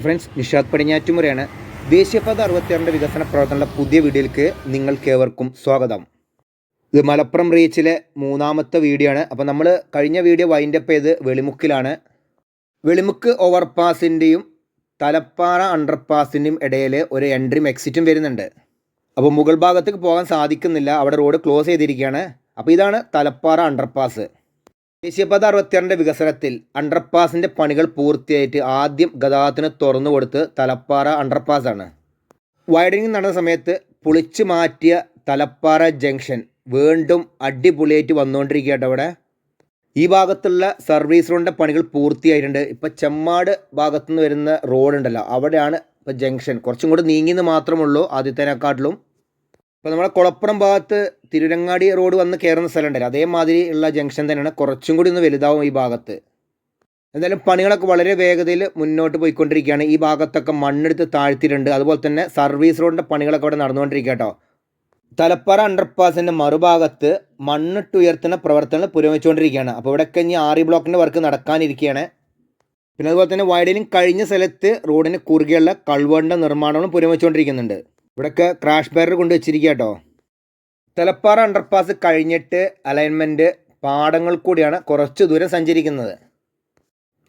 Hi friends Nishad പടിഞ്ഞാറ്റുമുറയാണ്. ദേശീയപാത അറുപത്തിയാറിന്റെ വികസന പ്രവർത്തനങ്ങളുടെ പുതിയ വീഡിയോയിലേക്ക് നിങ്ങൾക്കേവർക്കും സ്വാഗതം. ഇത് മലപ്പുറം റീച്ചിലെ മൂന്നാമത്തെ വീഡിയോ ആണ് അപ്പോൾ നമ്മൾ കഴിഞ്ഞ വീഡിയോ വൈൻഡപ്പ് ചെയ്ത് വെളിമുക്കിലാണ്. വെളിമുക്ക് ഓവർപാസിന്റെയും തലപ്പാറ അണ്ടർപാസിന്റെയും ഇടയിൽ ഒരു എൻട്രിയും എക്സിറ്റും വരുന്നുണ്ട്. അപ്പോൾ മുകൾ ഭാഗത്തേക്ക് പോകാൻ സാധിക്കുന്നില്ല. അവിടെ റോഡ് ക്ലോസ് ചെയ്തിരിക്കുകയാണ്. അപ്പോൾ ഇതാണ് തലപ്പാറ അണ്ടർപാസ് ദേശീയപാത അറുപത്തിയാറിന്റെ വികസനത്തിൽ അണ്ടർപാസിന്റെ പണികൾ പൂർത്തിയായിട്ട് ആദ്യം ഗതാഗതത്തിന് തുറന്നു കൊടുത്ത് തലപ്പാറ അണ്ടർപാസാണ് വൈഡനിങ് നടന്ന സമയത്ത് പൊളിച്ചു മാറ്റിയ തലപ്പാറ ജംഗ്ഷൻ വീണ്ടും അടിപൊളിയായിട്ട് വന്നുകൊണ്ടിരിക്കുകയാണ് അവിടെ. ഈ ഭാഗത്തുള്ള സർവീസ് റോഡിന്റെ പണികൾ പൂർത്തിയായിട്ടുണ്ട്. ഇപ്പോൾ ചെമ്മാട് ഭാഗത്തുനിന്ന് വരുന്ന റോഡുണ്ടല്ലോ അവിടെയാണ് ഇപ്പോൾ ജംഗ്ഷൻ കുറച്ചും കൂടി നീങ്ങിയെന്ന് മാത്രമുള്ളൂ ആദ്യത്തേനെക്കാട്ടിലും. ഇപ്പോൾ നമ്മുടെ കുളപ്പുറം ഭാഗത്ത് തിരുരങ്ങാടി റോഡ് വന്ന് കയറുന്ന സ്ഥലം ഉണ്ടല്ലോ അതേമാതിരി ഉള്ള ജംഗ്ഷൻ തന്നെയാണ്. കുറച്ചും കൂടി ഒന്ന് വലുതാവും ഈ ഭാഗത്ത്. എന്തായാലും പണികളൊക്കെ വളരെ വേഗതയിൽ മുന്നോട്ട് പോയിക്കൊണ്ടിരിക്കുകയാണ്. ഈ ഭാഗത്തൊക്കെ മണ്ണെടുത്ത് താഴ്ത്തിയിട്ടുണ്ട്. അതുപോലെ തന്നെ സർവീസ് റോഡിന്റെ പണികളൊക്കെ അവിടെ നടന്നുകൊണ്ടിരിക്കുക കേട്ടോ. തലപ്പാറ അണ്ടർപാസിന്റെ മറുഭാഗത്ത് മണ്ണിട്ട് ഉയർത്തുന്ന പ്രവർത്തനങ്ങൾ പുരോഗമിച്ചുകൊണ്ടിരിക്കുകയാണ്. അപ്പോൾ ഇവിടെയൊക്കെ ഇനി ആറി ബ്ലോക്കിന്റെ വർക്ക് നടക്കാനിരിക്കുകയാണ്. പിന്നെ അതുപോലെ തന്നെ വൈഡനിങ് കഴിഞ്ഞ സ്ഥലത്ത് റോഡിന് കുറുകെയുള്ള കൾവണ്ട നിർമ്മാണങ്ങളും പുരോഗമിച്ചുകൊണ്ടിരിക്കുന്നുണ്ട്. ഇവിടെയൊക്കെ ക്രാഷ് ബാരർ കൊണ്ട് വെച്ചിരിക്കുക കേട്ടോ തലപ്പാറ അണ്ടർപാസ് കഴിഞ്ഞിട്ട് അലൈൻമെന്റ് പാടങ്ങൾ കൂടിയാണ് കുറച്ച് ദൂരം സഞ്ചരിക്കുന്നത്.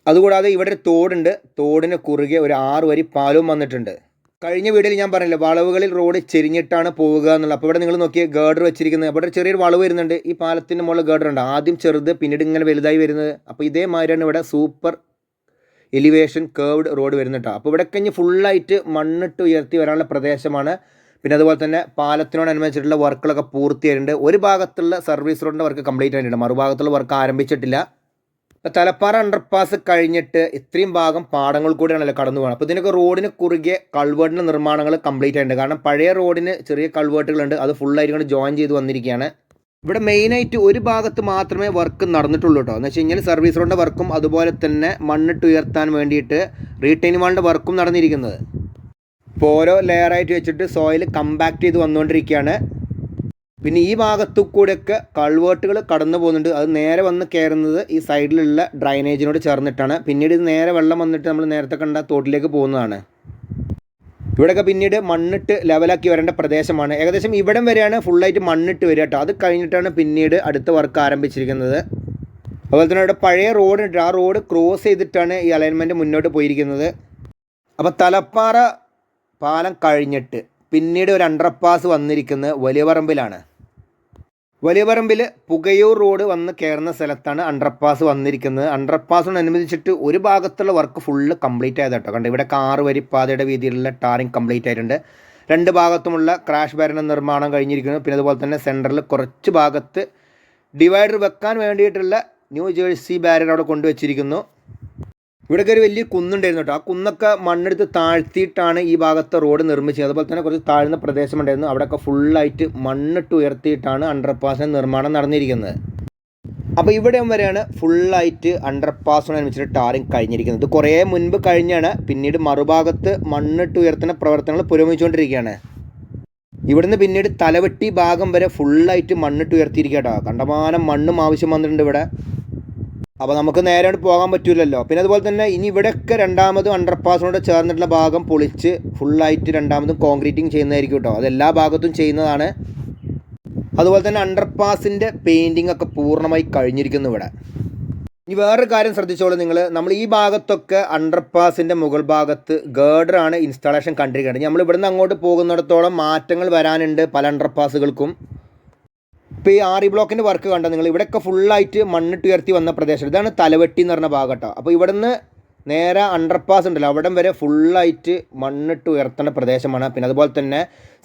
അതുകൂടാതെ ഇവിടെ ഒരു തോടുണ്ട്. തോടിന് കുറുകെ ഒരു ആറ് വരി പാലവും വന്നിട്ടുണ്ട്. കഴിഞ്ഞ വീഡിയോയിൽ ഞാൻ പറഞ്ഞില്ല വളവുകളിൽ റോഡ് ചെരിഞ്ഞിട്ടാണ് പോവുക എന്നുള്ളത്. അപ്പോൾ ഇവിടെ നിങ്ങൾ നോക്കിയ ഗേർഡർ വെച്ചിരിക്കുന്നത്. ഒരു ചെറിയൊരു വളവ് വരുന്നുണ്ട്. ഈ പാലത്തിന്റെ മുകളിൽ ഗേർഡർ ഉണ്ട്. ആദ്യം ചെറുത് പിന്നീട് ഇങ്ങനെ വലുതായി വരുന്നത്. അപ്പോൾ ഇതേമാതിരിയാണ് ഇവിടെ സൂപ്പർ എലിവേഷൻ കേർവ്ഡ് റോഡ് വരുന്നുട്ടോ അപ്പോൾ ഇവിടെ കഴിഞ്ഞ് ഫുള്ളായിട്ട് മണ്ണിട്ട് ഉയർത്തി വരാനുള്ള പ്രദേശമാണ്. പിന്നെ അതുപോലെ തന്നെ പാലത്തിനോടനുബന്ധിച്ചിട്ടുള്ള വർക്കുകളൊക്കെ പൂർത്തിയായിട്ടുണ്ട് ഒരു ഭാഗത്തുള്ള സർവീസ് റോഡിന്റെ വർക്ക് കംപ്ലീറ്റ് ആയിട്ടുണ്ട് മറുഭാഗത്തുള്ള വർക്ക് ആരംഭിച്ചിട്ടില്ല. ഇപ്പോൾ തലപ്പാറ അണ്ടർപാസ് കഴിഞ്ഞിട്ട് ഇത്രയും ഭാഗം പാടങ്ങൾ കൂടിയാണല്ലോ കടന്നു പോകുന്നത് അപ്പോൾ ഇതിനൊക്കെ റോഡിന് കുറുകെ കൾവേർട്ടിന്റെ നിർമ്മാണങ്ങൾ കംപ്ലീറ്റ് ആയിട്ടുണ്ട്. കാരണം പഴയ റോഡിന് ചെറിയ കൾവേർട്ടുകളുണ്ട് അത് ഫുള്ളായിട്ട് ജോയിൻ ചെയ്ത് വന്നിരിക്കുകയാണ്. ഇവിടെ മെയിനായിട്ട് ഒരു ഭാഗത്ത് മാത്രമേ വർക്ക് നടന്നിട്ടുള്ളൂ കേട്ടോ എന്ന് വെച്ച് കഴിഞ്ഞാൽ സർവീസ് റോഡിന്റെ വർക്കും അതുപോലെ തന്നെ മണ്ണിട്ട് ഉയർത്താൻ വേണ്ടിയിട്ട് റീറ്റെയിൻ വാളിന്റെ വർക്കും നടന്നിരിക്കുന്നത്. ഇപ്പോൾ ഓരോ ലെയറായിട്ട് വെച്ചിട്ട് സോയിൽ കമ്പാക്ട് ചെയ്ത് വന്നുകൊണ്ടിരിക്കുകയാണ് പിന്നെ ഈ ഭാഗത്തു കൂടെയൊക്കെ കൾവേർട്ടുകൾ കടന്നു പോകുന്നുണ്ട്. അത് നേരെ വന്ന് കയറുന്നത് ഈ സൈഡിലുള്ള ഡ്രൈനേജിനോട് ചേർന്നിട്ടാണ്. പിന്നീട് ഇത് നേരെ വെള്ളം വന്നിട്ട് നമ്മൾ നേരത്തെ കണ്ട തോട്ടിലേക്ക് പോകുന്നതാണ്. ഇവിടെയൊക്കെ പിന്നീട് മണ്ണിട്ട് ലെവലാക്കി വരേണ്ട പ്രദേശമാണ്. ഏകദേശം ഇവിടം വരെയാണ് ഫുള്ളായിട്ട് മണ്ണിട്ട് വരിക കേട്ടോ അത് കഴിഞ്ഞിട്ടാണ് പിന്നീട് അടുത്ത വർക്ക് ആരംഭിച്ചിരിക്കുന്നത്. അതുപോലെ തന്നെ ഇവിടെ പഴയ റോഡ് ആ റോഡ് ക്രോസ് ചെയ്തിട്ടാണ് ഈ അലൈൻമെന്റ് മുന്നോട്ട് പോയിരിക്കുന്നത്. അപ്പോൾ തലപ്പാറ പാലം കഴിഞ്ഞിട്ട് പിന്നീട് ഒരു അണ്ടർപാസ് വന്നിരിക്കുന്നത് വലിയ പറമ്പിലാണ് വലിയ പറമ്പിൽ പുകയൂർ റോഡ് വന്ന് കയറുന്ന സ്ഥലത്താണ് അണ്ടർപാസ് വന്നിരിക്കുന്നത്. അണ്ടർപാസിനോടനുബന്ധിച്ചിട്ട് ഒരു ഭാഗത്തുള്ള വർക്ക് ഫുള്ള് കംപ്ലീറ്റ് ആയത് കേട്ടോ കണ്ട് ഇവിടെ കാറ് വരിപ്പാതയുടെ വീതിയിലുള്ള ടാറിങ് കംപ്ലീറ്റ് ആയിട്ടുണ്ട്. രണ്ട് ഭാഗത്തുമുള്ള ക്രാഷ് ഭരണ നിർമ്മാണം കഴിഞ്ഞിരിക്കുന്നു. പിന്നെ അതുപോലെ തന്നെ സെന്ററിൽ കുറച്ച് ഭാഗത്ത് ഡിവൈഡർ വെക്കാൻ വേണ്ടിയിട്ടുള്ള ന്യൂ ജേഴ്സി ബാരർ അവിടെ കൊണ്ടുവച്ചിരിക്കുന്നു. ഇവിടെയൊക്കെ ഒരു വലിയ കുന്നുണ്ടായിരുന്നു കേട്ടോ. ആ കുന്നൊക്കെ മണ്ണെടുത്ത് താഴ്ത്തിയിട്ടാണ് ഈ ഭാഗത്തെ റോഡ് നിർമ്മിച്ചത്. അതുപോലെ തന്നെ കുറച്ച് താഴ്ന്ന പ്രദേശമുണ്ടായിരുന്നു. അവിടെയൊക്കെ ഫുള്ളായിട്ട് മണ്ണിട്ട് ഉയർത്തിയിട്ടാണ് അണ്ടർപാസിന്റെ നിർമ്മാണം നടന്നിരിക്കുന്നത്. അപ്പോൾ ഇവിടെ വരെയാണ് ഫുള്ളായിട്ട് അണ്ടർപാസിനനുസരിച്ച് ടാറിങ് കഴിഞ്ഞിരിക്കുന്നത്. കുറേ മുൻപ് കഴിഞ്ഞാണ്. പിന്നീട് മറുഭാഗത്ത് മണ്ണിട്ട് ഉയർത്തുന്ന പ്രവർത്തനങ്ങൾ പുരോഗമിച്ചുകൊണ്ടിരിക്കുകയാണ്. ഇവിടുന്ന് പിന്നീട് തലവെട്ടി ഭാഗം വരെ ഫുള്ളായിട്ട് മണ്ണിട്ട് ഉയർത്തിയിരിക്കുക കേട്ടോ. കണ്ടമാനം മണ്ണും ആവശ്യം വന്നിട്ടുണ്ട് ഇവിടെ. അപ്പോൾ നമുക്ക് നേരെ പോകാൻ പറ്റില്ലല്ലോ പിന്നെ അതുപോലെ തന്നെ ഇനി ഇവിടെയൊക്കെ രണ്ടാമതും അണ്ടർപാസിനോട് ചേർന്നിട്ടുള്ള ഭാഗം പൊളിച്ച് ഫുള്ളായിട്ട് രണ്ടാമതും കോൺക്രീറ്റിംഗ് ചെയ്യുന്നതായിരിക്കും കേട്ടോ അതെല്ലാ ഭാഗത്തും ചെയ്യുന്നതാണ്. അതുപോലെ തന്നെ അണ്ടർപാസിന്റെ പെയിന്റിംഗ് ഒക്കെ പൂർണമായി കഴിഞ്ഞിരിക്കുന്നു ഇവിടെ. ഇനി വേറൊരു കാര്യം ശ്രദ്ധിച്ചോളൂ നിങ്ങൾ നമ്മൾ ഈ ഭാഗത്തൊക്കെ അണ്ടർപാസിന്റെ മുകൾ ഭാഗത്ത് ഗേഡറാണ് ഇൻസ്റ്റാളേഷൻ കണ്ടിരിക്കുന്നത് നമ്മൾ ഇവിടുന്ന് അങ്ങോട്ട് പോകുന്നിടത്തോളം മാറ്റങ്ങൾ വരാനുണ്ട് പല അണ്ടർപാസുകൾക്കും ഇപ്പോൾ ഈ ആറി ബ്ലോക്കിന്റെ വർക്ക് കണ്ടോ നിങ്ങൾ? ഇവിടെയൊക്കെ ഫുള്ളായിട്ട് മണ്ണിട്ട് ഉയർത്തി വന്ന പ്രദേശം. ഇതാണ് തലവെട്ടി എന്ന് പറഞ്ഞ ഭാഗം കേട്ടോ. അപ്പോൾ നിന്ന് നേരെ അണ്ടർപാസ് ഉണ്ടല്ലോ. അവിടം വരെ ഫുള്ളായിട്ട് മണ്ണിട്ട് ഉയർത്തേണ്ട പ്രദേശമാണ്. പിന്നെ അതുപോലെ തന്നെ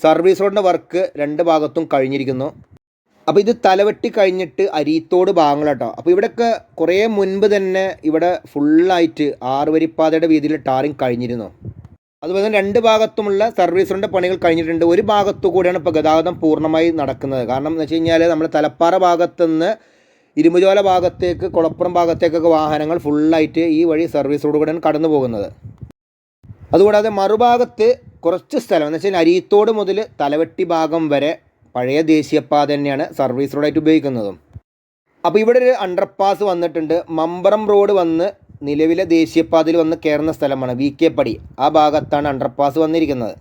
സർവീസ് റോഡിന്റെ വർക്ക് രണ്ട് ഭാഗത്തും കഴിഞ്ഞിരിക്കുന്നു. അപ്പോൾ ഇത് തലവെട്ടി കഴിഞ്ഞിട്ട് അരീത്തോട് ഭാഗങ്ങൾ കേട്ടോ. അപ്പോൾ ഇവിടെയൊക്കെ കുറേ മുൻപ് തന്നെ ഇവിടെ ഫുള്ളായിട്ട് ആറുവരിപ്പാതയുടെ വീതിയിൽ ടാറിങ് കഴിഞ്ഞിരുന്നു. അതുപോലെ തന്നെ രണ്ട് ഭാഗത്തുമുള്ള സർവീസ് പണികൾ കഴിഞ്ഞിട്ടുണ്ട്. ഒരു ഭാഗത്തു കൂടിയാണ് ഇപ്പോൾ ഗതാഗതം പൂർണമായി നടക്കുന്നത്. കാരണം എന്ന് വെച്ച് കഴിഞ്ഞാൽ നമ്മൾ തലപ്പാറ ഭാഗത്തുനിന്ന് ഇരുമ്പുചോല ഭാഗത്തേക്ക് കുളപ്പുറം ഭാഗത്തേക്കൊക്കെ വാഹനങ്ങൾ ഫുള്ളായിട്ട് ഈ വഴി സർവീസ് റോഡ് കൂടെയാണ് കടന്നു പോകുന്നത്. അതുകൂടാതെ മറുഭാഗത്ത് കുറച്ച് സ്ഥലം എന്ന് വെച്ചാൽ അരിയത്തോട് മുതൽ തലവെട്ടി ഭാഗം വരെ പഴയ ദേശീയപാത തന്നെയാണ് സർവീസ് റോഡായിട്ട് ഉപയോഗിക്കുന്നതും. അപ്പോൾ ഇവിടെ ഒരു അണ്ടർപാസ് വന്നിട്ടുണ്ട്. മമ്പറം റോഡ് വന്ന് നിലവിലെ ദേശീയപാതയിൽ വന്ന് കയറുന്ന സ്ഥലമാണ് വി കെ പടി. ആ ഭാഗത്താണ് അണ്ടർപാസ് വന്നിരിക്കുന്നത്.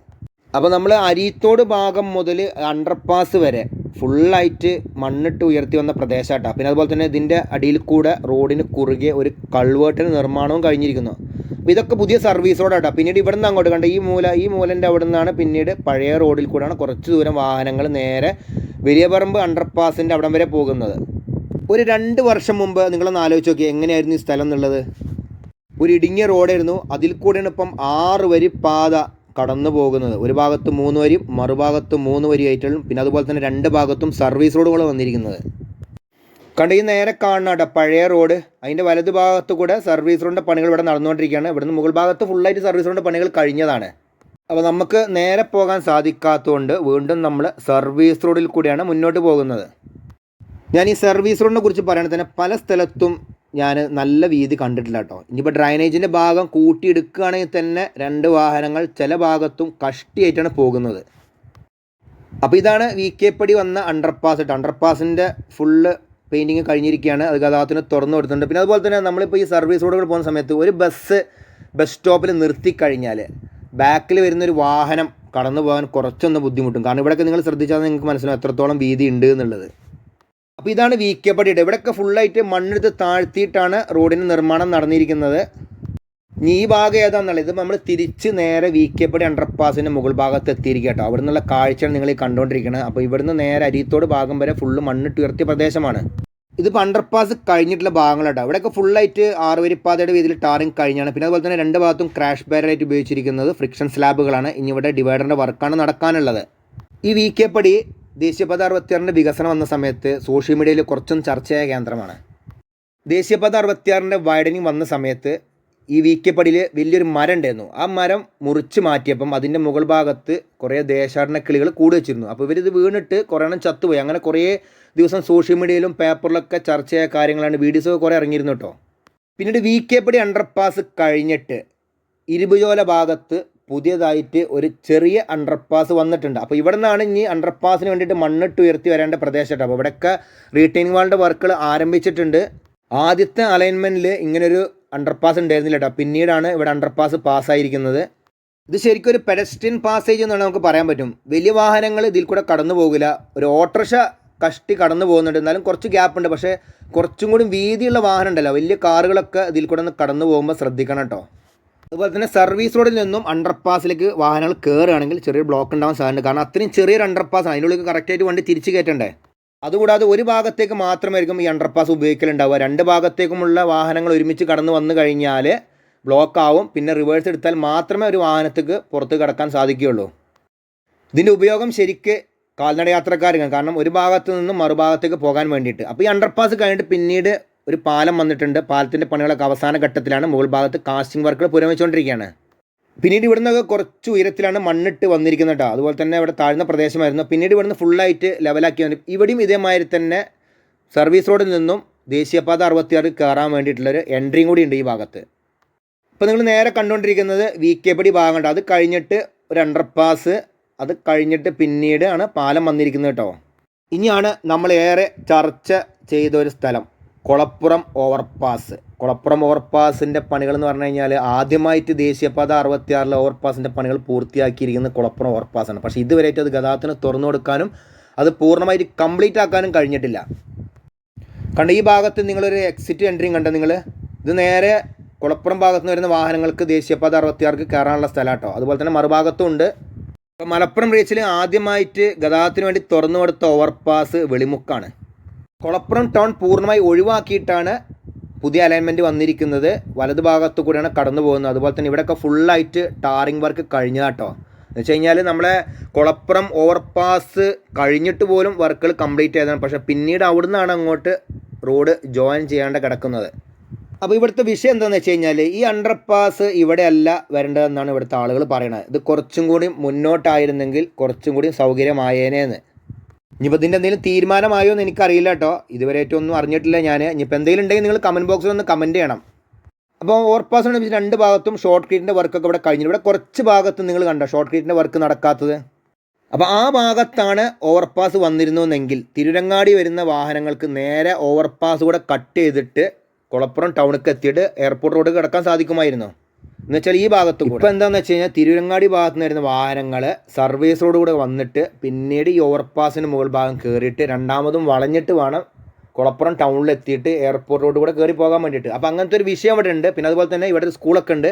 അപ്പോൾ നമ്മൾ അരീത്തോട് ഭാഗം മുതൽ അണ്ടർപാസ് വരെ ഫുള്ളായിട്ട് മണ്ണിട്ട് ഉയർത്തി വന്ന പ്രദേശമാട്ടോ പിന്നെ അതുപോലെ തന്നെ ഇതിന്റെ അടിയിൽ കൂടെ റോഡിന് കുറുകെ ഒരു കൾവേട്ടിന് നിർമ്മാണവും കഴിഞ്ഞിരിക്കുന്നു. അപ്പോൾ ഇതൊക്കെ പുതിയ സർവീസ് റോഡാട്ടോ പിന്നീട് ഇവിടെ നിന്ന് അങ്ങോട്ട് കണ്ട ഈ മൂല ഈ മൂലന്റെ അവിടെ നിന്നാണ് പിന്നീട് പഴയ റോഡിൽ കൂടെയാണ് കുറച്ച് ദൂരം വാഹനങ്ങൾ നേരെ വലിയ പറമ്പ് അണ്ടർപാസിന്റെ അവിടം വരെ പോകുന്നത്. ഒരു രണ്ട് വർഷം മുമ്പ് നിങ്ങളൊന്ന് ആലോചിച്ച് നോക്കി എങ്ങനെയായിരുന്നു ഈ സ്ഥലം എന്നുള്ളത്? ഒരു ഇടുങ്ങിയ റോഡായിരുന്നു. അതിൽ കൂടെയാണ് ഇപ്പം ആറ് വരി പാത കടന്നു പോകുന്നത്. ഒരു ഭാഗത്ത് മൂന്ന് വരിയും മറുഭാഗത്ത് മൂന്ന് വരി ആയിട്ടും പിന്നെ അതുപോലെ തന്നെ രണ്ട് ഭാഗത്തും സർവീസ് റോഡുകൾ വന്നിരിക്കുന്നത്. കണ്ട ഈ നേരെ കാണുന്ന കേട്ടോ പഴയ റോഡ്. അതിന്റെ വലത് ഭാഗത്ത് കൂടെ സർവീസ് റോഡിന്റെ പണികൾ ഇവിടെ നടന്നുകൊണ്ടിരിക്കുകയാണ്. ഇവിടുന്ന് മുകൾ ഭാഗത്ത് ഫുള്ളായിട്ട് സർവീസ് റോഡിന്റെ പണികൾ കഴിഞ്ഞതാണ്. അപ്പോൾ നമുക്ക് നേരെ പോകാൻ സാധിക്കാത്തതുകൊണ്ട് വീണ്ടും നമ്മൾ സർവീസ് റോഡിൽ കൂടിയാണ് മുന്നോട്ട് പോകുന്നത്. ഞാൻ ഈ സർവീസ് റോഡിനെ കുറിച്ച് പറയുകയാണെങ്കിൽ തന്നെ പല സ്ഥലത്തും ഞാൻ നല്ല വീതി കണ്ടിട്ടില്ല കേട്ടോ ഇനിയിപ്പോൾ ഡ്രൈനേജിന്റെ ഭാഗം കൂട്ടിയെടുക്കുകയാണെങ്കിൽ തന്നെ രണ്ട് വാഹനങ്ങൾ ചില ഭാഗത്തും കഷ്ടിയായിട്ടാണ് പോകുന്നത്. അപ്പോൾ ഇതാണ് വി കെ പടി വന്ന അണ്ടർപാസ് കേട്ടോ അണ്ടർപാസിന്റെ ഫുള്ള് പെയിന്റിങ് കഴിഞ്ഞിരിക്കുകയാണ്. അത് ഗതാഗതത്തിന് തുറന്നു കൊടുത്തിട്ടുണ്ട്. പിന്നെ അതുപോലെ തന്നെ നമ്മളിപ്പോൾ ഈ സർവീസ് റോഡുകൾ പോകുന്ന സമയത്ത് ഒരു ബസ് ബസ് സ്റ്റോപ്പിൽ നിർത്തിക്കഴിഞ്ഞാൽ ബാക്കിൽ വരുന്നൊരു വാഹനം കടന്നു പോകാൻ കുറച്ചൊന്ന് ബുദ്ധിമുട്ടും. കാരണം ഇവിടെയൊക്കെ നിങ്ങൾ ശ്രദ്ധിച്ചാൽ നിങ്ങൾക്ക് മനസ്സിലാവും എത്രത്തോളം വീതി ഉണ്ട് എന്നുള്ളത്. അപ്പോൾ ഇതാണ് വി കെ പടിയുടെ ഇവിടെയൊക്കെ ഫുള്ളായിട്ട് മണ്ണെടുത്ത് താഴ്ത്തിയിട്ടാണ് റോഡിന് നിർമ്മാണം നടന്നിരിക്കുന്നത്. ഇനി ഈ ഭാഗം ഏതാണെന്നുള്ളത് നമ്മൾ തിരിച്ച് നേരെ വി കെ പടി അണ്ടർപാസിന്റെ മുകൾ ഭാഗത്ത് എത്തിയിരിക്കുക കേട്ടോ. അവിടെ നിന്നുള്ള കാഴ്ചയാണ് നിങ്ങൾ ഈ കണ്ടുകൊണ്ടിരിക്കുന്നത്. അപ്പോൾ ഇവിടുന്ന് നേരെ അരിത്തോട് ഭാഗം വരെ ഫുള്ള് മണ്ണിട്ട് ഉയർത്തിയ പ്രദേശമാണ്. ഇതിപ്പോൾ അണ്ടർപാസ് കഴിഞ്ഞിട്ടുള്ള ഭാഗങ്ങളാട്ടോ. ഇവിടെയൊക്കെ ഫുള്ളായിട്ട് ആറുവരിപ്പാതയുടെ വീതിയിൽ ടാറിങ് കഴിഞ്ഞാണ്. പിന്നെ അതുപോലെ തന്നെ രണ്ട് ഭാഗത്തും ക്രാഷ് ബാരലായിട്ട് ഉപയോഗിച്ചിരിക്കുന്നത് ഫ്രിക്ഷൻ സ്ലാബുകളാണ് ഇനി ഇവിടെ ഡിവൈഡറിന്റെ വർക്കാണ് നടക്കാനുള്ളത്. ഈ വി കെ പടി ദേശീയപാത അറുപത്തിയാറിന്റെ വികസനം വന്ന സമയത്ത് സോഷ്യൽ മീഡിയയിൽ കുറച്ചും ചർച്ചയായ കേന്ദ്രമാണ്. ദേശീയപാത അറുപത്തിയാറിന്റെ വൈഡനിങ് വന്ന സമയത്ത് ഈ വി കെ പടിയിൽ വലിയൊരു മരം ഉണ്ടായിരുന്നു ആ മരം മുറിച്ച് മാറ്റിയപ്പം അതിന്റെ മുകൾ ഭാഗത്ത് കുറേ ദേശാടന കിളികൾ കൂടി വെച്ചിരുന്നു. അപ്പോൾ ഇവരിത് വീണിട്ട് കുറേ എണ്ണം ചത്തുപോയി. അങ്ങനെ കുറേ ദിവസം സോഷ്യൽ മീഡിയയിലും പേപ്പറിലൊക്കെ ചർച്ചയായ കാര്യങ്ങളാണ് വീഡിയോസൊക്കെ കുറേ ഇറങ്ങിയിരുന്നു കേട്ടോ. പിന്നീട് വി കെ പടി അണ്ടർപാസ് കഴിഞ്ഞിട്ട് ഇരുപുജോല ഭാഗത്ത് പുതിയതായിട്ട് ഒരു ചെറിയ അണ്ടർപാസ് വന്നിട്ടുണ്ട്. അപ്പോൾ ഇവിടെ നിന്നാണ് ഇനി അണ്ടർപാസിന് വേണ്ടിയിട്ട് മണ്ണിട്ട് ഉയർത്തി വരേണ്ട പ്രദേശം കേട്ടോ. അപ്പോൾ ഇവിടെയൊക്കെ റീറ്റെയിനിങ് വാളിന്റെ വർക്കുകൾ ആരംഭിച്ചിട്ടുണ്ട്. ആദ്യത്തെ അലൈൻമെന്റിൽ ഇങ്ങനൊരു അണ്ടർപാസ് ഉണ്ടായിരുന്നില്ല കേട്ടോ. പിന്നീടാണ് ഇവിടെ അണ്ടർപാസ് പാസ്സായിരിക്കുന്നത് ഇത് ശരിക്കും ഒരു പെഡസ്ട്രിയൻ പാസേജ് എന്നാണ് നമുക്ക് പറയാൻ പറ്റും. വലിയ വാഹനങ്ങൾ ഇതിൽ കൂടെ കടന്നു പോകില്ല. ഒരു ഓട്ടോറിക്ഷ കഷ്ടി കടന്നു പോകുന്നുണ്ട്. എന്നാലും കുറച്ച് ഗ്യാപ്പ് ഉണ്ട്. പക്ഷേ കുറച്ചും കൂടി വീതിയുള്ള വാഹനം ഉണ്ടല്ലോ. വലിയ കാറുകളൊക്കെ ഇതിൽ കൂടെ ഒന്ന് കടന്നു പോകുമ്പോൾ ശ്രദ്ധിക്കണം കേട്ടോ. അതുപോലെ തന്നെ സർവീസ് റോഡിൽ നിന്നും അണ്ടർപാസിലേക്ക് വാഹനങ്ങൾ കയറുകയാണെങ്കിൽ ചെറിയൊരു ബ്ലോക്ക് ഉണ്ടാവാൻ സാധ്യത കാരണം അത്രയും ചെറിയൊരു അണ്ടർപാസ് അതിനുള്ളിൽ കറക്റ്റായിട്ട് വണ്ടി തിരിച്ചു കയറ്റണ്ടേ? അതുകൂടാതെ ഒരു ഭാഗത്തേക്ക് മാത്രമായിരിക്കും ഈ അണ്ടർപാസ് ഉപയോഗിക്കലുണ്ടാവുക. രണ്ട് ഭാഗത്തേക്കുമുള്ള വാഹനങ്ങൾ ഒരുമിച്ച് കടന്നു വന്നു കഴിഞ്ഞാൽ ബ്ലോക്ക് ആവും. പിന്നെ റിവേഴ്സ് എടുത്താൽ മാത്രമേ ഒരു വാഹനത്തേക്ക് പുറത്ത് കടക്കാൻ സാധിക്കുകയുള്ളൂ. ഇതിന്റെ ഉപയോഗം ശരിക്ക് കാൽനട യാത്രക്കാർക്കാണ് കാരണം ഒരു ഭാഗത്ത് നിന്നും മറുഭാഗത്തേക്ക് പോകാൻ വേണ്ടിയിട്ട്. അപ്പോൾ ഈ അണ്ടർപാസ് കഴിഞ്ഞിട്ട് പിന്നീട് ഒരു പാലം വന്നിട്ടുണ്ട്. പാലത്തിന്റെ പണികളൊക്കെ അവസാന ഘട്ടത്തിലാണ്. മുകൾ ഭാഗത്ത് കാസ്റ്റിംഗ് വർക്കുകൾ പുരോഗമിച്ചുകൊണ്ടിരിക്കുകയാണ്. പിന്നീട് ഇവിടുന്ന് കുറച്ച് ഉയരത്തിലാണ് മണ്ണിട്ട് വന്നിരിക്കുന്നത് കേട്ടോ. അതുപോലെ തന്നെ ഇവിടെ താഴ്ന്ന പ്രദേശമായിരുന്നു. പിന്നീട് ഇവിടുന്ന് ഫുള്ളായിട്ട് ലെവലാക്കി വന്നു. ഇവിടെയും ഇതേമാതിരി തന്നെ സർവീസ് റോഡിൽ നിന്നും ദേശീയപാത അറുപത്തിയാറ് കയറാൻ വേണ്ടിയിട്ടുള്ളൊരു എൻട്രിയും കൂടി ഉണ്ട് ഈ ഭാഗത്ത്. ഇപ്പോൾ നിങ്ങൾ നേരെ കണ്ടുകൊണ്ടിരിക്കുന്നത് വി കെ പടി ഭാഗമുണ്ട് അത് കഴിഞ്ഞിട്ട് ഒരു അണ്ടർപാസ് അത് കഴിഞ്ഞിട്ട് പിന്നീട് ആണ് പാലം വന്നിരിക്കുന്നത് കേട്ടോ. ഇനിയാണ് നമ്മൾ ഏറെ ചർച്ച ചെയ്ത ഒരു സ്ഥലം. കുളപ്പുറം ഓവർപാസ് കുളപ്പുറം ഓവർപാസിന്റെ പണികൾ എന്ന് പറഞ്ഞു കഴിഞ്ഞാൽ ആദ്യമായിട്ട് ദേശീയപാത അറുപത്തിയാറിലെ ഓവർപാസിന്റെ പണികൾ പൂർത്തിയാക്കിയിരിക്കുന്നത് കുളപ്പുറം ഓവർപാസാണ് പക്ഷേ ഇതുവരെയായിട്ട് അത് ഗതാഗതത്തിന് തുറന്നു കൊടുക്കാനും അത് പൂർണമായിട്ട് കംപ്ലീറ്റ് ആക്കാനും കഴിഞ്ഞിട്ടില്ല. കണ്ട ഈ ഭാഗത്ത് നിങ്ങളൊരു എക്സിറ്റ് എൻട്രിയും കണ്ട നിങ്ങൾ ഇത് നേരെ കുളപ്പുറം ഭാഗത്ത് നിന്ന് വരുന്ന വാഹനങ്ങൾക്ക് ദേശീയപാത അറുപത്തിയാർക്ക് കയറാനുള്ള സ്ഥലം കേട്ടോ അതുപോലെ തന്നെ മറുഭാഗത്തും ഉണ്ട്. മലപ്പുറം റീച്ചിൽ ആദ്യമായിട്ട് ഗതാഗതത്തിന് വേണ്ടി തുറന്നു കൊടുത്ത ഓവർപാസ് വെളിമുക്കാണ്. കുളപ്പുറം ടൗൺ പൂർണമായി ഒഴിവാക്കിയിട്ടാണ് പുതിയ അലൈൻമെന്റ് വന്നിരിക്കുന്നത്. വലത് ഭാഗത്തു കൂടെയാണ് കടന്നു പോകുന്നത്. അതുപോലെ തന്നെ ഇവിടെയൊക്കെ ഫുള്ളായിട്ട് ടാറിംഗ് വർക്ക് കഴിഞ്ഞതാട്ടോ എന്ന് വെച്ച് കഴിഞ്ഞാൽ നമ്മളെ കുളപ്പുറം ഓവർപാസ് കഴിഞ്ഞിട്ട് പോലും വർക്കുകൾ കംപ്ലീറ്റ് ചെയ്തതാണ്. പക്ഷേ പിന്നീട് അവിടെ നിന്നാണ് അങ്ങോട്ട് റോഡ് ജോയിൻ ചെയ്യാണ്ട് കിടക്കുന്നത്. അപ്പോൾ ഇവിടുത്തെ വിഷയം എന്താണെന്ന് വെച്ച് കഴിഞ്ഞാൽ ഈ അണ്ടർപാസ് ഇവിടെ അല്ല വരേണ്ടതെന്നാണ് ഇവിടുത്തെ ആളുകൾ പറയുന്നത് ഇത് കുറച്ചും കൂടി മുന്നോട്ടായിരുന്നെങ്കിൽ കുറച്ചും കൂടി സൗകര്യമായേനേന്ന്. ഇനിയിപ്പോൾ ഇതിന്റെ എന്തെങ്കിലും തീരുമാനമായോ എന്ന് എനിക്കറിയില്ല കേട്ടോ. ഇതുവരെ ആയിട്ടും ഒന്നും അറിഞ്ഞിട്ടില്ല ഞാൻ ഇനിയിപ്പോൾ എന്തെങ്കിലും ഉണ്ടെങ്കിൽ നിങ്ങൾ കമന്റ് ബോക്സിൽ ഒന്ന് കമന്റ് ചെയ്യണം. അപ്പോൾ ഓർപ്പാസിനെ വെച്ച് രണ്ട് ഭാഗത്തും ഷോർട്ട് ക്രീറ്റിന്റെ വർക്കൊക്കെ ഇവിടെ കഴിഞ്ഞു. ഇവിടെ കുറച്ച് ഭാഗത്ത് നിങ്ങൾ കണ്ടോ ഷോർട്ട് ക്രീറ്റിന്റെ വർക്ക് നടക്കാത്തത്? അപ്പോൾ ആ ഭാഗത്താണ് ഓവർപാസ് വന്നിരുന്നതെങ്കിൽ തിരുരങ്ങാടി വരുന്ന വാഹനങ്ങൾക്ക് നേരെ ഓവർപാസ് കൂടെ കട്ട് ചെയ്തിട്ട് കുളപ്പുറം ടൗണിലേക്ക് എത്തിയിട്ട് എയർപോർട്ട് റോഡ് കിടക്കാൻ സാധിക്കുമായിരുന്നു? എന്ന് വെച്ചാൽ ഈ ഭാഗത്ത് ഇപ്പോൾ എന്താണെന്ന് വെച്ച് കഴിഞ്ഞാൽ തിരുവരങ്ങാടി ഭാഗത്ത് നിന്ന് വരുന്ന വാഹനങ്ങൾ സർവീസ് റോഡ് കൂടെ വന്നിട്ട് പിന്നീട് ഈ ഓവർപാസിന് മുകൾ ഭാഗം കയറിയിട്ട് രണ്ടാമതും വളഞ്ഞിട്ട് വേണം കുളപ്പുറം ടൗണിൽ എത്തിയിട്ട് എയർപോർട്ട് റോഡ് കൂടെ കയറി പോകാൻ വേണ്ടിയിട്ട്. അപ്പോൾ അങ്ങനത്തെ ഒരു വിഷയം ഇവിടെ ഉണ്ട്. പിന്നെ അതുപോലെ തന്നെ ഇവിടെ സ്കൂളൊക്കെ ഉണ്ട്.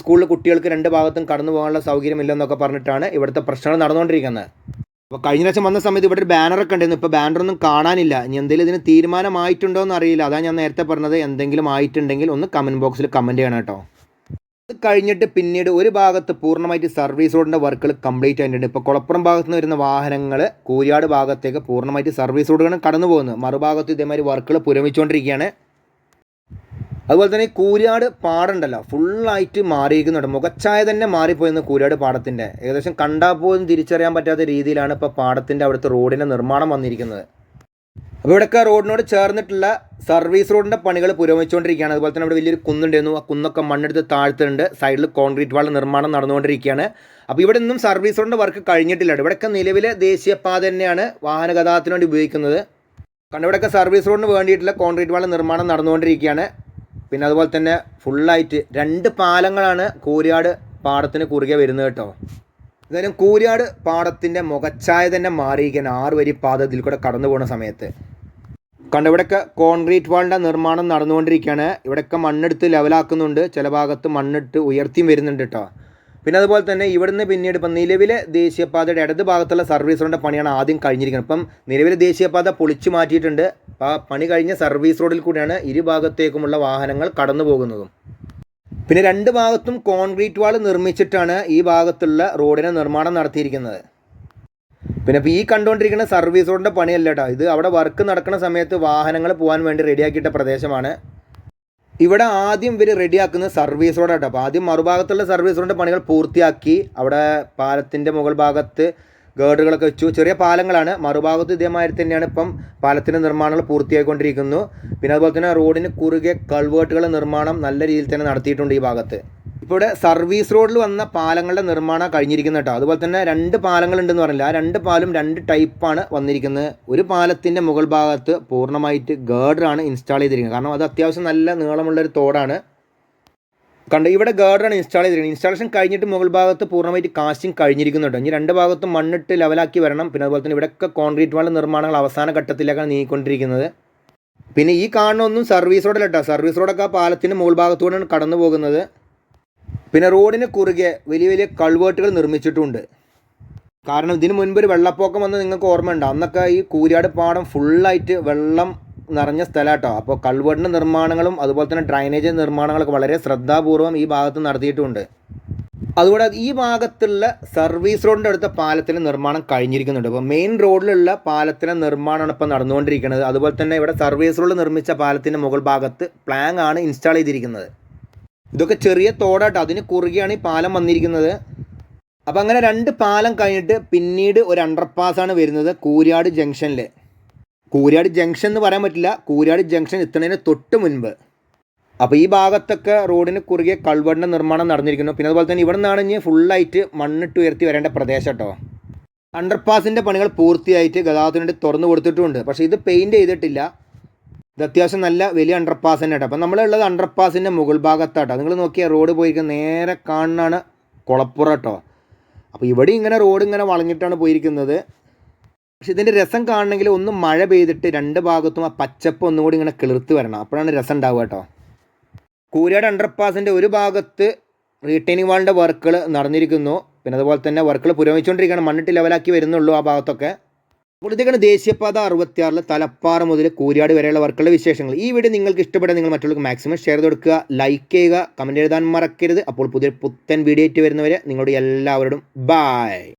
സ്കൂളിൽ കുട്ടികൾക്ക് രണ്ട് ഭാഗത്തും കടന്നു പോകാനുള്ള സൗകര്യമില്ലെന്നൊക്കെ പറഞ്ഞിട്ടാണ് ഇവിടുത്തെ പ്രശ്നങ്ങൾ നടന്നുകൊണ്ടിരിക്കുന്നത്. അപ്പോൾ കഴിഞ്ഞ പ്രാവശ്യം വന്ന സമയത്ത് ഇവിടെ ഒരു ബാനറൊക്കെ ഉണ്ടായിരുന്നു. ഇപ്പോൾ ബാനറൊന്നും കാണാനില്ല. ഇനി എന്തെങ്കിലും ഇതിന് തീരുമാനമായിട്ടുണ്ടോ എന്ന് അറിയില്ല. അതാണ് ഞാൻ നേരത്തെ പറഞ്ഞത്. എന്തെങ്കിലും ആയിട്ടുണ്ടെങ്കിൽ ഒന്ന് കമന്റ് ബോക്സിൽ കമന്റ് ചെയ്യണം കേട്ടോ. ഇത് കഴിഞ്ഞിട്ട് പിന്നീട് ഒരു ഭാഗത്ത് പൂർണമായിട്ട് സർവീസ് റോഡിന്റെ വർക്കുകൾ കംപ്ലീറ്റ് ആയിട്ടുണ്ട്. ഇപ്പോൾ കുളപ്പുറം ഭാഗത്ത് നിന്ന് വരുന്ന വാഹനങ്ങൾ കൂരിയാട് ഭാഗത്തേക്ക് പൂർണമായിട്ട് സർവീസ് റോഡുകളും കടന്നു പോകുന്നത്. മറുഭാഗത്ത് ഇതേമാതിരി വർക്കുകൾ പുരമിച്ചുകൊണ്ടിരിക്കുകയാണ് അതുപോലെ തന്നെ ഈ കൂരിയാട് പാടുണ്ടല്ലോ ഫുള്ളായിട്ട് മാറിയിരിക്കുന്നുണ്ട്. മുഖച്ഛായ തന്നെ മാറിപ്പോയെന്ന് കൂരിയാട് പാടത്തിന്റെ. ഏകദേശം കണ്ടാൽ പോലും തിരിച്ചറിയാൻ പറ്റാത്ത രീതിയിലാണ് ഇപ്പോൾ പാടത്തിന്റെ അവിടുത്തെ റോഡിന്റെ നിർമ്മാണം വന്നിരിക്കുന്നത്. അപ്പോൾ ഇവിടെയൊക്കെ റോഡിനോട് ചേർന്നിട്ടുള്ള സർവീസ് റോഡിന്റെ പണികൾ പുരോഗമിച്ചുകൊണ്ടിരിക്കുകയാണ്. അതുപോലെ തന്നെ ഇവിടെ വലിയൊരു കുന്നുണ്ടായിരുന്നു. ആ കുന്നൊക്കെ മണ്ണെടുത്ത് താഴ്ത്തുന്നുണ്ട് സൈഡിൽ കോൺക്രീറ്റ് വാൾ നിർമ്മാണം നടന്നുകൊണ്ടിരിക്കുകയാണ്. അപ്പോൾ ഇവിടെ നിന്നും സർവീസ് റോഡിന്റെ വർക്ക് കഴിഞ്ഞിട്ടില്ല. ഇവിടെയൊക്കെ നിലവിലെ ദേശീയപാത തന്നെയാണ് വാഹന ഗതാഗതത്തിന് വേണ്ടി ഉപയോഗിക്കുന്നത്. കാരണം ഇവിടെയൊക്കെ സർവീസ് റോഡിന് വേണ്ടിയിട്ടുള്ള കോൺക്രീറ്റ് വാൾ നിർമ്മാണം നടന്നുകൊണ്ടിരിക്കുകയാണ്. പിന്നെ അതുപോലെ തന്നെ ഫുള്ളായിട്ട് രണ്ട് പാലങ്ങളാണ് കോരിയാട് പാടത്തിന് കുറുകെ വരുന്നത് കേട്ടോ. എന്തായാലും കൂരിയാട് പാടത്തിന്റെ മുഖച്ഛായ തന്നെ മാറിയിരിക്കാൻ ആറ് വരി പാത ഇതിൽ കൂടെ കടന്നു പോകുന്ന സമയത്ത്. കണ്ട ഇവിടെയൊക്കെ കോൺക്രീറ്റ് വാളിന്റെ നിർമ്മാണം നടന്നുകൊണ്ടിരിക്കുകയാണ്. ഇവിടെയൊക്കെ മണ്ണെടുത്ത് ലെവലാക്കുന്നുണ്ട് ചില ഭാഗത്ത് മണ്ണിട്ട് ഉയർത്തിയും വരുന്നുണ്ട് കേട്ടോ. പിന്നെ അതുപോലെ തന്നെ ഇവിടുന്ന് പിന്നീട് ഇപ്പം നിലവിലെ ദേശീയപാതയുടെ ഇടത് ഭാഗത്തുള്ള സർവീസ് റോഡിന്റെ പണിയാണ് ആദ്യം കഴിഞ്ഞിരിക്കുന്നത്. ഇപ്പം നിലവിലെ ദേശീയപാത പൊളിച്ചു മാറ്റിയിട്ടുണ്ട്. ആ പണി കഴിഞ്ഞ സർവീസ് റോഡിൽ കൂടിയാണ് ഇരുഭാഗത്തേക്കുമുള്ള വാഹനങ്ങൾ കടന്നു പോകുന്നതും പിന്നെ രണ്ട് ഭാഗത്തും കോൺക്രീറ്റ് വാൾ നിർമ്മിച്ചിട്ടാണ് ഈ ഭാഗത്തുള്ള റോഡിന് നിർമ്മാണം നടത്തിയിരിക്കുന്നത്. പിന്നെ ഇപ്പോൾ ഈ കണ്ടുകൊണ്ടിരിക്കുന്ന സർവീസ് റോഡിന്റെ പണിയല്ല കേട്ടോ ഇത് അവിടെ വർക്ക് നടക്കുന്ന സമയത്ത് വാഹനങ്ങൾ പോകാൻ വേണ്ടി റെഡിയാക്കിയിട്ട പ്രദേശമാണ്. ഇവിടെ ആദ്യം ഇവർ റെഡിയാക്കുന്ന സർവീസ് റോഡാട്ടോ അപ്പോൾ ആദ്യം മറുഭാഗത്തുള്ള സർവീസ് റോഡിന്റെ പണികൾ പൂർത്തിയാക്കി അവിടെ പാലത്തിന്റെ മുകൾ ഭാഗത്ത് ഗേർഡുകളൊക്കെ വെച്ചു. ചെറിയ പാലങ്ങളാണ്. മറുഭാഗത്ത് ഇതേമാതിരി തന്നെയാണ് ഇപ്പം പാലത്തിന്റെ നിർമ്മാണങ്ങൾ പൂർത്തിയായിക്കൊണ്ടിരിക്കുന്നു. പിന്നെ അതുപോലെ തന്നെ റോഡിന് കുറുകെ കൾവേർട്ടുകളുടെ നിർമ്മാണം നല്ല രീതിയിൽ തന്നെ നടത്തിയിട്ടുണ്ട് ഈ ഭാഗത്ത്. ഇപ്പോൾ ഇവിടെ സർവീസ് റോഡിൽ വന്ന പാലങ്ങളുടെ നിർമ്മാണം കഴിഞ്ഞിരിക്കുന്നു കേട്ടോ. അതുപോലെ തന്നെ രണ്ട് പാലങ്ങളുണ്ടെന്ന് പറഞ്ഞില്ല? ആ രണ്ട് പാലും രണ്ട് ടൈപ്പാണ് വന്നിരിക്കുന്നത്. ഒരു പാലത്തിന്റെ മുകൾ ഭാഗത്ത് പൂർണമായിട്ട് ഗേർഡറാണ് ഇൻസ്റ്റാൾ ചെയ്തിരിക്കുന്നത്. കാരണം അത് അത്യാവശ്യം നല്ല നീളമുള്ളൊരു തോടാണ്. കണ്ട് ഇവിടെ ഗാർഡാണ് ഇൻസ്റ്റാൾ ചെയ്തിരിക്കുന്നത്. ഇൻസ്റ്റാളേഷൻ കഴിഞ്ഞിട്ട് മുകൾ ഭാഗത്ത് പൂർണമായിട്ട് കാസ്റ്റിംഗ് കഴിഞ്ഞിരിക്കുന്നുണ്ട്. ഇനി രണ്ട് ഭാഗത്തും മണ്ണിട്ട് ലെവലാക്കി വരണം. പിന്നെ അതുപോലെ തന്നെ ഇവിടെയൊക്കെ കോൺക്രീറ്റ് വാൾ നിർമ്മാണങ്ങൾ അവസാന ഘട്ടത്തിലേക്കാണ് നീങ്ങിക്കൊണ്ടിരിക്കുന്നത്. പിന്നെ ഈ കാണുന്നൊന്നും സർവീസ് റോഡല്ല കേട്ടോ. സർവീസ് റോഡൊക്കെ ആ പാലത്തിന്റെ മുകൾ ഭാഗത്തൂടെയാണ് കടന്നു പോകുന്നത്. പിന്നെ റോഡിന് കുറുകെ വലിയ വലിയ കൾവേർട്ടുകൾ നിർമ്മിച്ചിട്ടുണ്ട്. കാരണം ഇതിന് മുൻപ് ഒരു വെള്ളപ്പൊക്കം വന്ന് നിങ്ങൾക്ക് ഓർമ്മയുണ്ട്? അന്നൊക്കെ ഈ കൂരിയാട് പാടം ഫുള്ളായിട്ട് വെള്ളം നിറഞ്ഞ സ്ഥലം കേട്ടോ അപ്പോൾ കൾവേർട്ടിന്റെ നിർമ്മാണങ്ങളും അതുപോലെ തന്നെ ഡ്രൈനേജ് നിർമ്മാണങ്ങളൊക്കെ വളരെ ശ്രദ്ധാപൂർവം ഈ ഭാഗത്ത് നടത്തിയിട്ടുണ്ട്. അതുകൂടെ ഈ ഭാഗത്തുള്ള സർവീസ് റോഡിന്റെ അടുത്ത പാലത്തിന്റെ നിർമ്മാണം കഴിഞ്ഞിരിക്കുന്നുണ്ട്. അപ്പോൾ മെയിൻ റോഡിലുള്ള പാലത്തിന്റെ നിർമ്മാണമാണ് ഇപ്പോൾ നടന്നുകൊണ്ടിരിക്കുന്നത്. അതുപോലെ തന്നെ ഇവിടെ സർവീസ് റോഡ് നിർമ്മിച്ച പാലത്തിന്റെ മുകൾ ഭാഗത്ത് പ്ലാങ് ആണ് ഇൻസ്റ്റാൾ ചെയ്തിരിക്കുന്നത്. ഇതൊക്കെ ചെറിയ തോടാട്ടോ. അതിന് കുറുകെയാണ് ഈ പാലം വന്നിരിക്കുന്നത്. അപ്പോൾ അങ്ങനെ രണ്ട് പാലം കഴിഞ്ഞിട്ട് പിന്നീട് ഒരു അണ്ടർപാസ് ആണ് വരുന്നത്. കൂരിയാട് ജംഗ്ഷനിൽ കൂരിയാട് ജംഗ്ഷൻ എന്ന് പറയാൻ പറ്റില്ല. കൂരിയാട് ജംഗ്ഷൻ എത്തുന്നതിന് തൊട്ട് മുൻപ്. അപ്പോൾ ഈ ഭാഗത്തൊക്കെ റോഡിന് കുറുകെ കൾവറിന്റെ നിർമ്മാണം നടന്നിരിക്കുന്നു. പിന്നെ അതുപോലെ തന്നെ ഇവിടെ നിന്നാണ് ഇനി ഫുള്ളായിട്ട് മണ്ണിട്ട് ഉയർത്തി വരേണ്ട പ്രദേശം കേട്ടോ. അണ്ടർപാസിന്റെ പണികൾ പൂർത്തിയായിട്ട് ഗതാഗതത്തിന് വേണ്ടി തുറന്നു കൊടുത്തിട്ടുമുണ്ട് പക്ഷേ ഇത് പെയിന്റ് ചെയ്തിട്ടില്ല. ഇത് അത്യാവശ്യം നല്ല വലിയ അണ്ടർപാസ് തന്നെ കേട്ടോ. അപ്പം നമ്മളുള്ളത് അണ്ടർപാസിന്റെ മുകൾ ഭാഗത്താട്ടോ. നിങ്ങൾ നോക്കിയാൽ റോഡ് പോയിരിക്കുന്ന നേരെ കാണുന്നതാണ് കുളപ്പുറ കേട്ടോ. അപ്പോൾ ഇവിടെ ഇങ്ങനെ റോഡ് ഇങ്ങനെ വളഞ്ഞിട്ടാണ് പോയിരിക്കുന്നത്. പക്ഷെ ഇതിന്റെ രസം കാണണമെങ്കിൽ ഒന്ന് മഴ പെയ്തിട്ട് രണ്ട് ഭാഗത്തും ആ പച്ചപ്പ് ഒന്നുകൂടി ഇങ്ങനെ കിളിർത്ത് വരണം. അപ്പോഴാണ് രസം ഉണ്ടാവുക കേട്ടോ. കൂരിയാട് അണ്ടർപാസിന്റെ ഒരു ഭാഗത്ത് റീറ്റെയിനിങ് വാളിന്റെ വർക്കുകൾ നടന്നിരിക്കുന്നു. പിന്നെ അതുപോലെ തന്നെ വർക്കുകൾ പുരോഗമിച്ചുകൊണ്ടിരിക്കുകയാണ്. മണ്ണിട്ട് ലെവലാക്കി വരുന്നുള്ളൂ ആ ഭാഗത്തൊക്കെ. അപ്പോൾ ഇതൊക്കെയാണ് ദേശീയപാത അറുപത്തിയാറിൽ തലപ്പാറ മുതൽ കൂരിയാട് വരെയുള്ള വർക്കുകളുടെ വിശേഷങ്ങൾ. ഈ വീഡിയോ നിങ്ങൾക്ക് ഇഷ്ടപ്പെടാൻ നിങ്ങൾ മറ്റുള്ളവർക്ക് മാക്സിമം ഷെയർ ചെയ്ത് കൊടുക്കുക ലൈക്ക് ചെയ്യുക കമന്റ് എഴുതാൻ മറക്കരുത്. അപ്പോൾ പുതിയ പുത്തൻ വീഡിയോ ആയിട്ട് വരുന്നവരെ നിങ്ങളുടെ എല്ലാവരോടും ബായ്